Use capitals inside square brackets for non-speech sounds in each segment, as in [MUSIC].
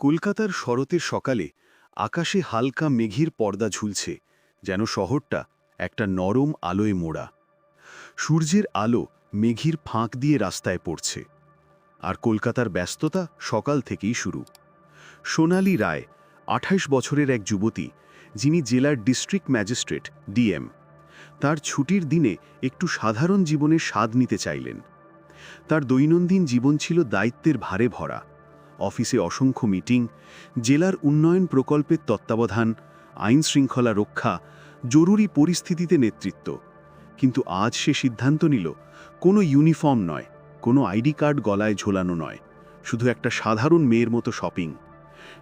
কলকাতার শরতের সকালে আকাশে হালকা মেঘের পর্দা ঝুলছে, যেন শহরটা একটা নরম আলোয় মোড়া। সূর্যের আলো মেঘির ফাঁক দিয়ে রাস্তায় পড়ছে। আর কলকাতার ব্যস্ততা সকাল থেকেই শুরু। সোনালি রায় আঠাইশ বছরের এক যুবতী, যিনি জেলার ডিস্ট্রিক্ট ম্যাজিস্ট্রেট, ডিএম, তার ছুটির দিনে একটু সাধারণ জীবনের স্বাদ নিতে চাইলেন। তার দৈনন্দিন জীবন ছিল দায়িত্বের ভারে ভরা। অফিসে অসংখ্য মিটিং, জেলার উন্নয়ন প্রকল্পের তত্ত্বাবধান, আইন শৃঙ্খলা রক্ষা, জরুরি পরিস্থিতিতে নেতৃত্ব। কিন্তু আজ সে সিদ্ধান্ত নিল, কোনো ইউনিফর্ম নয়, কোনো আইডি কার্ড গলায় ঝোলানো নয়, শুধু একটা সাধারণ মেয়ের মতো শপিং।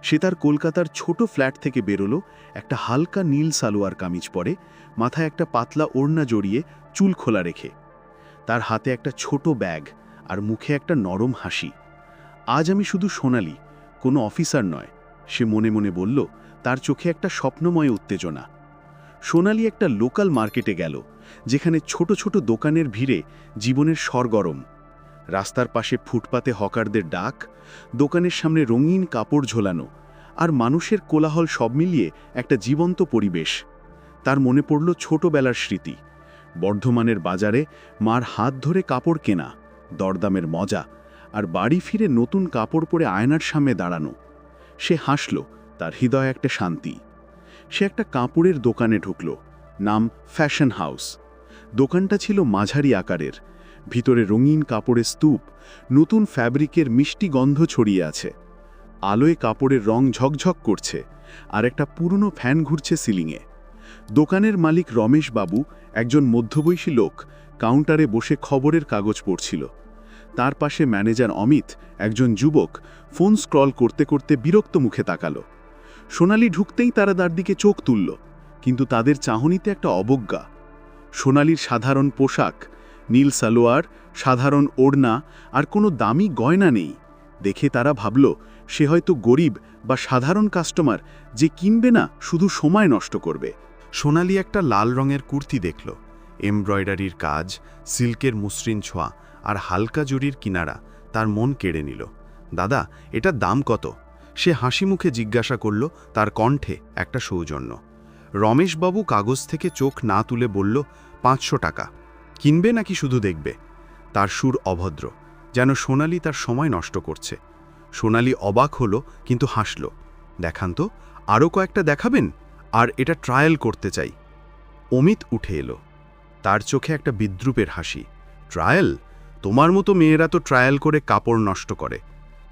সে তার কলকাতার ছোট ফ্ল্যাট থেকে বেরোলো, একটা হালকা নীল সালোয়ার কামিজ পরে, মাথায় একটা পাতলা ওড়না জড়িয়ে চুল খোলা রেখে। তার হাতে একটা ছোট ব্যাগ আর মুখে একটা নরম হাসি। আজ আমি শুধু সোনালি, কোনো অফিসার নয়, সে মনে মনে বলল, তার চোখে একটা স্বপ্নময় উত্তেজনা। সোনালি একটা লোকাল মার্কেটে গেল, যেখানে ছোট ছোট দোকানের ভিড়ে জীবনের সরগরম। রাস্তার পাশে ফুটপাতে হকারদের ডাক, দোকানের সামনে রঙিন কাপড় ঝোলানো আর মানুষের কোলাহল সব মিলিয়ে একটা জীবন্ত পরিবেশ। তার মনে পড়ল ছোটবেলার স্মৃতি। বর্ধমানের বাজারে মার হাত ধরে কাপড় কেনা, দরদামের মজা আর বাড়ি ফিরে নতুন কাপড় পরে আয়নার সামনে দাঁড়ানো। সে হাসল, তার হৃদয় একটা শান্তি। সে একটা কাপড়ের দোকানে ঢুকল, নাম ফ্যাশন হাউস। দোকানটা ছিল মাঝারি আকারের, ভিতরে রঙিন কাপড়ের স্তূপ, নতুন ফ্যাব্রিকের মিষ্টি গন্ধ ছড়িয়ে আছে। আলোয় কাপড়ের রং ঝকঝক করছে, আর একটা পুরনো ফ্যান ঘুরছে সিলিংয়ে। দোকানের মালিক রমেশ বাবু একজন মধ্যবয়সী লোক, কাউন্টারে বসে খবরের কাগজ পড়ছিল। তার পাশে ম্যানেজার অমিত, একজন যুবক, ফোন স্ক্রল করতে করতে বিরক্ত মুখে তাকালো। সোনালি ঢুকতেই তারা তার দিকে চোখ তুলল, কিন্তু তাদের চাহনিতে একটা অবজ্ঞা। সোনালির সাধারণ পোশাক, নীল সালোয়ার, সাধারণ ওড়না আর কোনো দামি গয়না নেই। দেখে তারা ভাবল, সে হয়তো গরিব বা সাধারণ কাস্টমার যে কিনবে না শুধু সময় নষ্ট করবে। সোনালি একটা লাল রঙের কুর্তি দেখল, এমব্রয়ডারির কাজ, সিল্কের মসৃণ ছোঁয়া আর হালকা জুড়ির কিনারা তার মন কেড়ে নিল। দাদা, এটার দাম কত? সে হাসি মুখে জিজ্ঞাসা করল তার কণ্ঠে একটা সৌজন্য। রমেশবাবু কাগজ থেকে চোখ না তুলে বলল, পাঁচশো টাকা। কিনবে নাকি শুধু দেখবে? তার সুর অভদ্র, যেন সোনালি তার সময় নষ্ট করছে। সোনালি অবাক হলো, কিন্তু হাসল, দেখান তো আরও কয়েকটা দেখাবেন? আর এটা ট্রায়াল করতে চাই। অমিত উঠে এলো। তার চোখে একটা বিদ্রুপের হাসি, ট্রায়াল? তোমার মতো মেয়েরা তো ট্রায়াল করে কাপড় নষ্ট করে।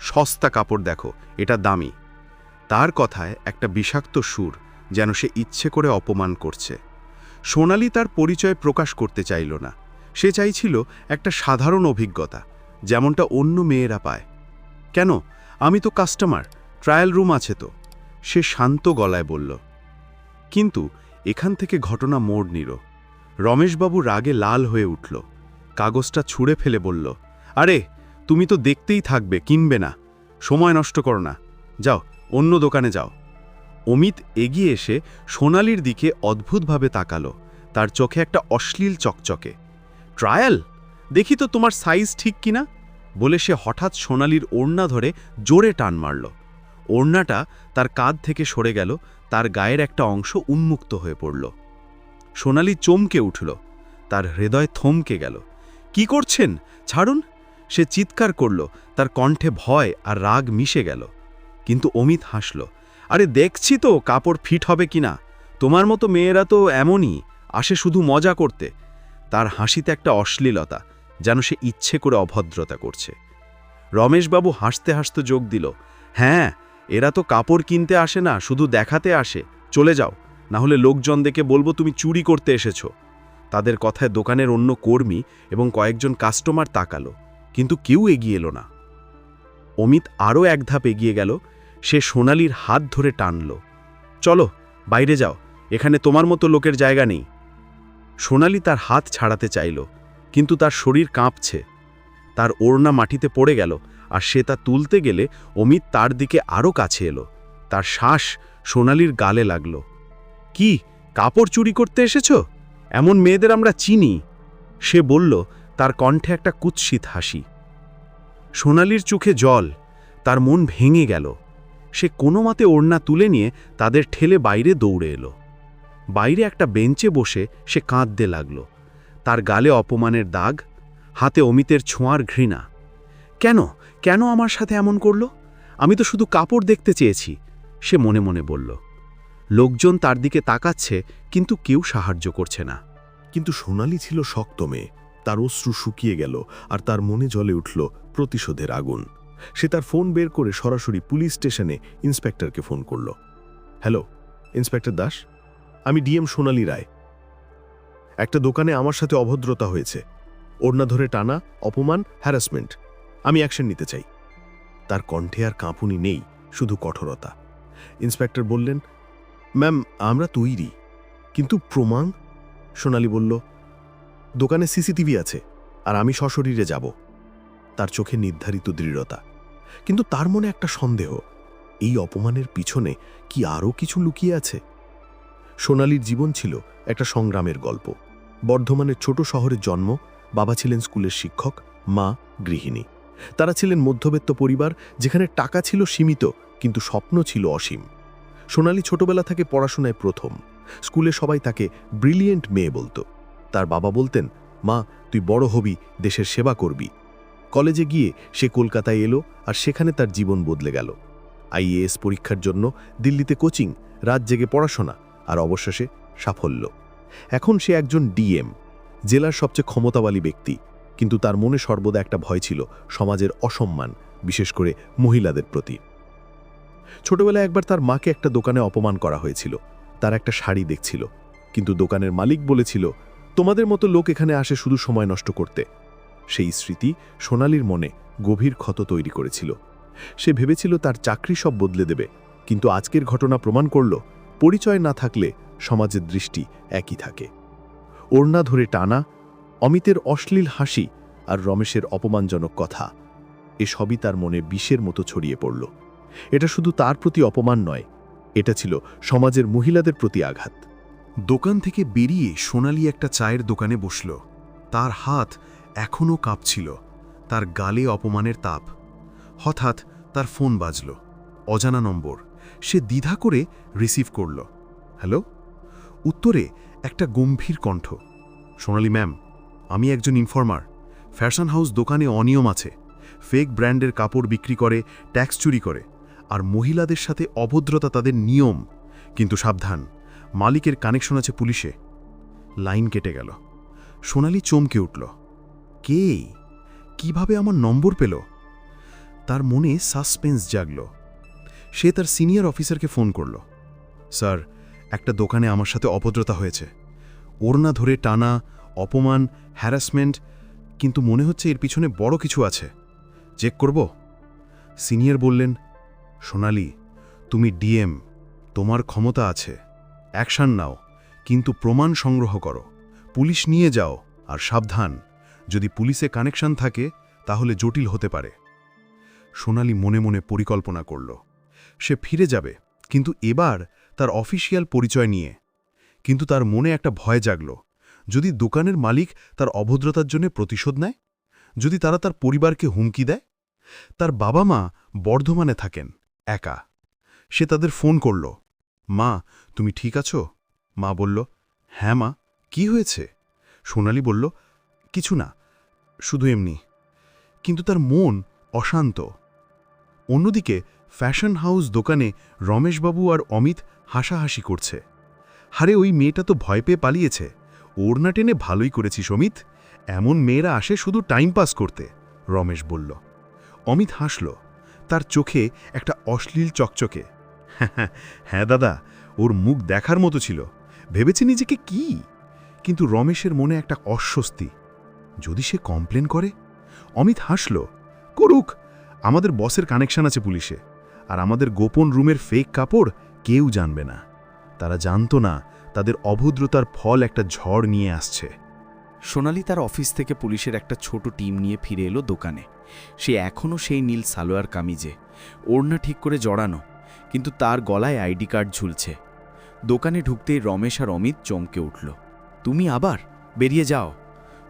সস্তা কাপড় দেখো, এটা দামি। তার কথায় একটা বিষাক্ত সুর যেন সে ইচ্ছে করে অপমান করছে। সোনালি তার পরিচয় প্রকাশ করতে চাইল না। সে চাইছিল একটা সাধারণ অভিজ্ঞতা, যেমনটা অন্য মেয়েরা পায়। কেন? আমি তো কাস্টমার, ট্রায়াল রুম আছে তো। সে শান্ত গলায় বলল, কিন্তু এখান থেকে ঘটনা মোড় নিল রমেশবাবু রাগে লাল হয়ে উঠল। কাগজটা ছুঁড়ে ফেলে বলল, আরে, তুমি তো দেখতেই থাকবে, কিনবে না। সময় নষ্ট করো না। যাও, অন্য দোকানে যাও। অমিত এগিয়ে এসে সোনালির দিকে অদ্ভুতভাবে তাকালো। তার চোখে একটা অশ্লীল চকচকে। ট্রায়াল? দেখি তো তোমার সাইজ ঠিক কিনা? বলে সে হঠাৎ সোনালির ওড়না ধরে জোরে টান মারল। ওড়নাটা তার কাঁধ থেকে সরে গেল, তার গায়ের একটা অংশ উন্মুক্ত হয়ে পড়ল। সোনালি চমকে উঠল, তার হৃদয় থমকে গেল। কি করছেন? ছাড়ুন। সে চিৎকার করল, তার কণ্ঠে ভয় আর রাগ মিশে গেল। কিন্তু অমিত হাসল, আরে দেখছি তো কাপড় ফিট হবে কিনা। তোমার মতো মেয়েরা তো এমনই, আসে শুধু মজা করতে। তার হাসিতে একটা অশ্লীলতা, যেন সে ইচ্ছে করে অভদ্রতা করছে। রমেশবাবু হাসতে হাসতে যোগ দিল হ্যাঁ এরা তো কাপড় কিনতে আসে না, শুধু দেখাতে আসে। চলে যাও না হলে লোকজন দেখে বলব তুমি চুরি করতে এসেছ। তাদের কথায় দোকানের অন্য কর্মী এবং কয়েকজন কাস্টমার তাকালো, কিন্তু কেউ এগিয়ে এলো না। অমিত আরও এক ধাপ এগিয়ে গেল, সে সোনালির হাত ধরে টানল, চলো, বাইরে যাও, এখানে তোমার মতো লোকের জায়গা নেই। সোনালি তার হাত ছাড়াতে চাইল, কিন্তু তার শরীর কাঁপছে, তার ওড়না মাটিতে পড়ে গেল, আর সে তা তুলতে গেলে অমিত তার দিকে আরও কাছে এলো, তার শ্বাস সোনালির গালে লাগল, কি, কাপড় চুরি করতে এসেছ? এমন মেয়েদের আমরা চিনি। সে বলল, তার কণ্ঠে একটা কুৎসিত হাসি। সোনালির চোখে জল, তার মন ভেঙে গেল। সে কোনো মতে ওড়না তুলে নিয়ে তাদের ঠেলে বাইরে দৌড়ে এলো। বাইরে একটা বেঞ্চে বসে সে কাঁদতে লাগল। তার গালে অপমানের দাগ, হাতে অমিতের ছোঁয়ার ঘৃণা। কেন? কেন আমার সাথে এমন করল? আমি তো শুধু কাপড় দেখতে চেয়েছি, সে মনে মনে বলল। লোকজন তার দিকে তাকাচ্ছে, কিন্তু কেউ সাহায্য করছে না। কিন্তু সোনালি ছিল শক্ত মেয়ে। তার অশ্রু শুকিয়ে গেল আর তার মনে জলে উঠল প্রতিশোধের আগুন। সে তার ফোন বের করে সরাসরি পুলিশ স্টেশনে ইন্সপেক্টরকে ফোন করল। Hello, inspector Das? আমি ডিএম সোনালি রায়। একটা দোকানে আমার সাথে অভদ্রতা হয়েছে। ওড়না ধরে টানা, অপমান হ্যারাসমেন্ট আমি অ্যাকশন নিতে চাই। তার কণ্ঠে আর কাঁপুনি নেই, শুধু কঠোরতা। ইন্সপেক্টর বললেন ম্যাম, আমরা তৈরি। কিন্তু প্রমাণ? সোনালি বলল, দোকানে সিসিটিভি আছে, আর আমি সশরীরে যাব। তার চোখে নির্ধারিত দৃঢ়তা। কিন্তু তার মনে একটা সন্দেহ, এই অপমানের পিছনে কি আরও কিছু লুকিয়ে আছে? সোনালির জীবন ছিল একটা সংগ্রামের গল্প। বর্ধমানের ছোট শহরের জন্ম, বাবা ছিলেন স্কুলের শিক্ষক, মা গৃহিণী। তারা ছিলেন মধ্যবিত্ত পরিবার, যেখানে টাকা ছিল সীমিত, কিন্তু স্বপ্ন ছিল অসীম। সোনালি ছোটবেলা থেকে পড়াশোনায় প্রথম। স্কুলে সবাই তাকে ব্রিলিয়েন্ট মেয়ে বলতো। তার বাবা বলতেন, মা, তুই বড় হবি, দেশের সেবা করবি। কলেজে গিয়ে সে কলকাতায় এলো আর সেখানে তার জীবন বদলে গেল। আইএএস পরীক্ষার জন্য দিল্লিতে কোচিং, রাত জেগে পড়াশোনা আর অবশেষে সাফল্য। এখন সে একজন ডিএম জেলার সবচেয়ে ক্ষমতাবালী ব্যক্তি। কিন্তু তার মনে সর্বদা একটা ভয় ছিল, সমাজের অসম্মান, বিশেষ করে মহিলাদের প্রতি। ছোটবেলায় একবার তার মাকে একটা দোকানে অপমান করা হয়েছিল। তার একটা শাড়ি দেখছিল। কিন্তু দোকানের মালিক বলেছিল, তোমাদের মতো লোক এখানে আসে শুধু সময় নষ্ট করতে। সেই স্মৃতি সোনালির মনে গভীর ক্ষত তৈরি করেছিল। সে ভেবেছিল তার চাকরি সব বদলে দেবে, কিন্তু আজকের ঘটনা প্রমাণ করল, পরিচয় না থাকলে সমাজের দৃষ্টি একই থাকে। ওড়না ধরে টানা, অমিতের অশ্লীল হাসি আর রমেশের অপমানজনক কথা, এসবই তার মনে বিষের মতো ছড়িয়ে পড়ল। এটা শুধু তার প্রতি অপমান নয়, এটা ছিল সমাজের মহিলাদের প্রতি আঘাত। দোকান থেকে বেরিয়ে সোনালি একটা চায়ের দোকানে বসল। তার হাত এখনও কাঁপছিল, তার গালে অপমানের তাপ। হঠাৎ তার ফোন বাজল, অজানা নম্বর। সে দ্বিধা করে রিসিভ করল, হ্যালো? উত্তরে একটা গম্ভীর কণ্ঠ, সোনালি ম্যাম, আমি একজন ইনফর্মার। ফ্যাশন হাউস দোকানে অনিয়ম আছে। ফেক ব্র্যান্ডের কাপড় বিক্রি করে, ট্যাক্স চুরি করে। আর মহিলাদের সাথে অভদ্রতা তাদের নিয়ম। কিন্তু সাবধান, মালিকের কানেকশন আছে পুলিশে। লাইন কেটে গেল। সোনালি চমকে উঠল। কে কীভাবে আমার নম্বর পেল? তার মনে সাসপেন্স জাগল। সে তার সিনিয়র অফিসারকে ফোন করল। স্যার, একটা দোকানে আমার সাথে অভদ্রতা হয়েছে। ওড়না ধরে টানা, অপমান হ্যারাসমেন্ট কিন্তু মনে হচ্ছে এর পিছনে বড় কিছু আছে। চেক করব? সিনিয়র বললেন সোনালি, তুমি ডিএম, তোমার ক্ষমতা আছে। অ্যাকশন নাও, কিন্তু প্রমাণ সংগ্রহ করো। পুলিশ নিয়ে যাও, আর সাবধান। যদি পুলিশে কানেকশন থাকে, তাহলে জটিল হতে পারে। সোনালি মনে মনে পরিকল্পনা করল। সে ফিরে যাবে, কিন্তু এবার তার অফিসিয়াল পরিচয় নিয়ে। কিন্তু তার মনে একটা ভয় জাগল। যদি দোকানের মালিক তার অভদ্রতার জন্য প্রতিশোধ নেয়? যদি তারা তার পরিবারকে হুমকি দেয়? তার বাবা মা বর্ধমানে থাকেন। একা। সে তাদের ফোন করল। মা, তুমি ঠিক আছো? মা বলল হ্যাঁ মা, কি হয়েছে? সোনালি বলল, কিছু না, শুধু এমনি। কিন্তু তার মন অশান্ত। অন্যদিকে ফ্যাশন হাউস দোকানে রমেশবাবু আর অমিত হাসাহাসি করছে। হারে ওই মেয়েটা তো ভয় পেয়ে পালিয়েছে। ওড়না টেনে ভালোই করেছিস, অমিত। এমন মেয়েরা আসে শুধু টাইম পাস করতে, রমেশ বলল। অমিত হাসল। তার চোখে একটা অশ্লীল চকচকে। [LAUGHS] হ্যাঁ দাদা, ওর মুখ দেখার মতো ছিল। ভেবেছে নিজেকে কি? কিন্তু রমেশের মনে একটা অস্বস্তি। যদি সে কমপ্লেন করে? অমিত হাসল। করুক, আমাদের বসের কানেকশন আছে পুলিশে। আর আমাদের গোপন রুমের ফেক কাপড় কেউ জানবে না। তারা জানতো না, তাদের অভদ্রতার ফল একটা ঝড় নিয়ে আসছে। সোনালি তার অফিস থেকে পুলিশের একটা ছোট টিম নিয়ে ফিরে এলো দোকানে। সে এখনও সেই নীল সালোয়ার কামিজে। ওড়না ঠিক করে জড়ানো, কিন্তু তার গলায় আইডি কার্ড ঝুলছে। দোকানে ঢুকতেই রমেশ আর অমিত চমকে উঠল। তুমি আবার? বেরিয়ে যাও!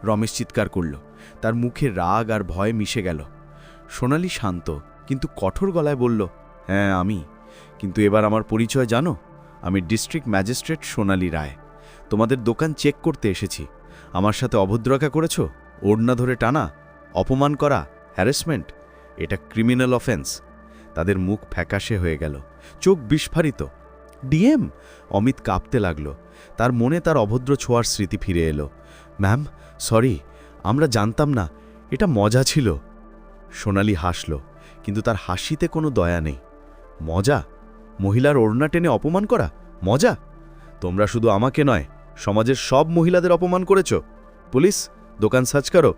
রমেশ চিৎকার করল। তার মুখে রাগ আর ভয় মিশে গেল। সোনালি শান্ত, কিন্তু কঠোর গলায় বলল হ্যাঁ আমি। কিন্তু এবার আমার পরিচয় জানো? আমি ডিস্ট্রিক্ট ম্যাজিস্ট্রেট সোনালি রায়। তোমাদের দোকান চেক করতে এসেছি। আমার সাথে অভদ্রতা করেছ? ওড়না ধরে টানা? অপমান করা? হ্যারাসমেন্ট এটা ক্রিমিনাল অফেন্স তাদের মুখ ফ্যাকাশে হয়ে গেল। চোখ বিস্ফারিত। ডিএম অমিত কাঁপতে লাগল। তার মনে তার অভদ্র ছোঁয়ার স্মৃতি ফিরে এলো। ম্যাম সরি আমরা জানতাম না। এটা মজা ছিল। সোনালি হাসল, কিন্তু তার হাসিতে কোনো দয়া নেই। মজা? মহিলার ওড়না টেনে অপমান করা? মজা? তোমরা শুধু আমাকে নয় সমাজের সব মহিলাদের অপমান করেছ? পুলিশ, দোকান সার্চ করো।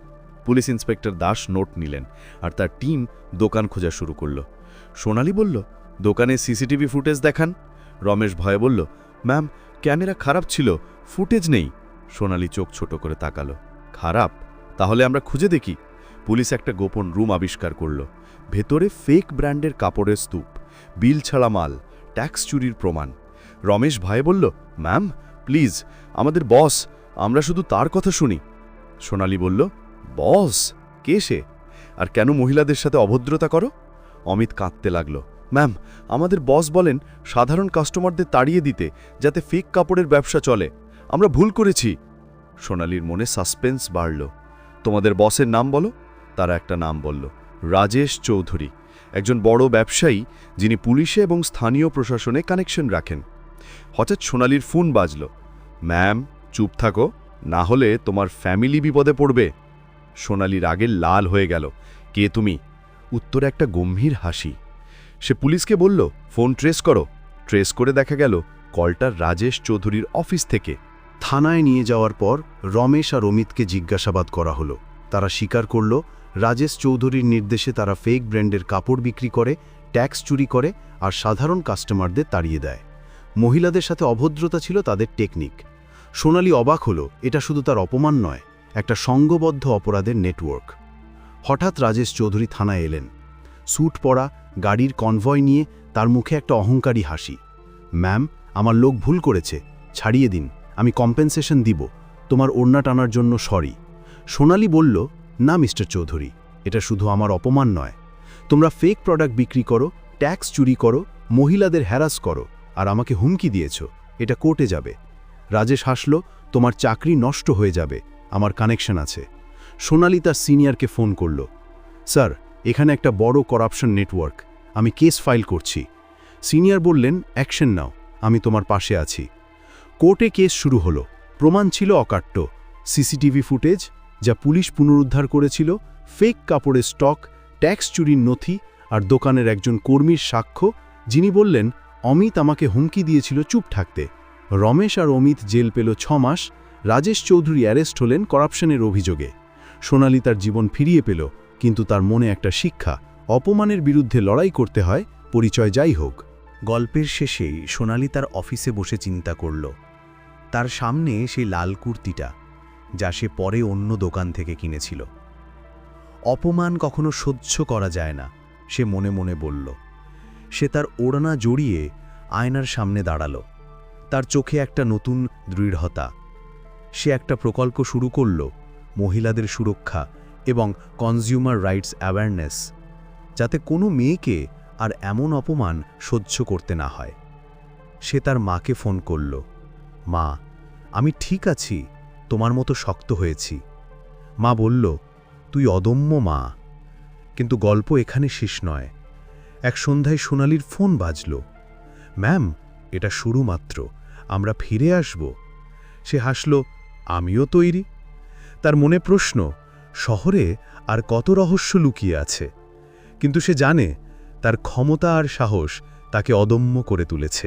পুলিশ ইন্সপেক্টর দাস নোট নিলেন আর তার টিম দোকান খোঁজা শুরু করল। সোনালি বলল, দোকানে সিসিটিভি ফুটেজ দেখান। রমেশ ভয়ে বলল, ম্যাম, ক্যামেরা খারাপ ছিল, ফুটেজ নেই। সোনালি চোখ ছোট করে তাকালো। খারাপ? তাহলে আমরা খুঁজে দেখি। পুলিশ একটা গোপন রুম আবিষ্কার করল। ভেতরে ফেক ব্র্যান্ডের কাপড়ের স্তূপ, বিল ছাড়া মাল ট্যাক্স চুরির প্রমাণ। রমেশ ভয়ে বলল, ম্যাম প্লিজ, আমাদের বস, আমরা শুধু তার কথা শুনি। সোনালি বলল, বস? কে সে? আর কেন মহিলাদের সাথে অভদ্রতা করো? অমিত কাঁদতে লাগল। ম্যাম, আমাদের বস বলেন, সাধারণ কাস্টমারদের তাড়িয়ে দিতে, যাতে ফেক কাপড়ের ব্যবসা চলে। আমরা ভুল করেছি। সোনালির মনে সাসপেন্স বাড়ল। তোমাদের বসের নাম বলো? তারা একটা নাম বলল। রাজেশ চৌধুরী। একজন বড় ব্যবসায়ী, যিনি পুলিশে এবং স্থানীয় প্রশাসনে কানেকশন রাখেন। হঠাৎ সোনালির ফোন বাজল। ম্যাম, চুপ থাকো, না হলে তোমার ফ্যামিলি বিপদে পড়বে। সোনালির আগে লাল হয়ে গেল। কে তুমি? উত্তরে একটা গম্ভীর হাসি। সে পুলিশকে বলল, ফোন ট্রেস করো। ট্রেস করে দেখা গেল, কলটা রাজেশ চৌধুরীর অফিস থেকে। থানায় নিয়ে যাওয়ার পর রমেশ আর অমিতকে জিজ্ঞাসাবাদ করা হলো। তারা স্বীকার করল, রাজেশ চৌধুরীর নির্দেশে তারা ফেক ব্র্যান্ডের কাপড় বিক্রি করে ট্যাক্স চুরি করে আর সাধারণ কাস্টমারদের তাড়িয়ে দেয়। মহিলাদের সাথে অভদ্রতা ছিল তাদের টেকনিক। সোনালি অবাক হলো, এটা শুধু তার অপমান নয়, একটা সঙ্গবদ্ধ অপরাধের নেটওয়ার্ক। হঠাৎ রাজেশ চৌধুরী থানায় এলেন। স্যুট পরা, গাড়ির কনভয় নিয়ে তার মুখে একটা অহংকারী হাসি। ম্যাম, আমার লোক ভুল করেছে, ছাড়িয়ে দিন, আমি কম্পেনসেশন দিব, তোমার ওড়না টানার জন্য সরি। সোনালি বলল, না, মিস্টার চৌধুরী, এটা শুধু আমার অপমান নয়। তোমরা ফেক প্রোডাক্ট বিক্রি করো ট্যাক্স চুরি করো, মহিলাদের হ্যারাস করো আর আমাকে হুমকি দিয়েছ, এটা কোর্টে যাবে। রাজেশ হাসল, তোমার চাকরি নষ্ট হয়ে যাবে, আমার কানেকশন আছে। সোনালি তার সিনিয়রকে ফোন করল, স্যার, এখানে একটা বড় করাপশন নেটওয়ার্ক, আমি কেস ফাইল করছি। সিনিয়র বললেন, অ্যাকশন নাও, আমি তোমার পাশে আছি। কোর্টে কেস শুরু হলো, প্রমাণ ছিল অকাট্য। সিসিটিভি ফুটেজ, যা পুলিশ পুনরুদ্ধার করেছিল, ফেক কাপড়ের স্টক, ট্যাক্স চুরির নথি আর দোকানের একজন কর্মীর সাক্ষ্য, যিনি বললেন অমিত আমাকে হুমকি দিয়েছিল চুপ থাকতে। রমেশ আর অমিত জেল পেল ছ মাস, রাজেশ চৌধুরী অ্যারেস্ট হলেন করাপশনের অভিযোগে। সোনালি তার জীবন ফিরিয়ে পেল, কিন্তু তার মনে একটা শিক্ষা, অপমানের বিরুদ্ধে লড়াই করতে হয়, পরিচয় যাই হোক। গল্পের শেষেই সোনালি তার অফিসে বসে চিন্তা করল। তার সামনে সেই লাল কুর্তিটা, যা সে পরে অন্য দোকান থেকে কিনেছিল। অপমান কখনো সহ্য করা যায় না, সে মনে মনে বলল। সে তার ওড়না জড়িয়ে আয়নার সামনে দাঁড়াল। তার চোখে একটা নতুন দৃঢ়তা। সে একটা প্রকল্প শুরু করল, মহিলাদের সুরক্ষা এবং কনজিউমার রাইটস অ্যাওয়ারনেস যাতে কোনো মেয়েকে আর এমন অপমান সহ্য করতে না হয়। সে তার মাকে ফোন করল, মা, আমি ঠিক আছি, তোমার মতো শক্ত হয়েছি। মা বলল, তুই অদম্য মা, কিন্তু গল্প এখানে শেষ নয়। এক সন্ধ্যায় সোনালির ফোন বাজল। ম্যাম, এটা শুরু মাত্র, আমরা ফিরে আসব। সে হাসল, আমিও তৈরি। তার মনে প্রশ্ন, শহরে আর কত রহস্য লুকিয়ে আছে? কিন্তু সে জানে, তার ক্ষমতা আর সাহস তাকে অদম্য করে তুলেছে।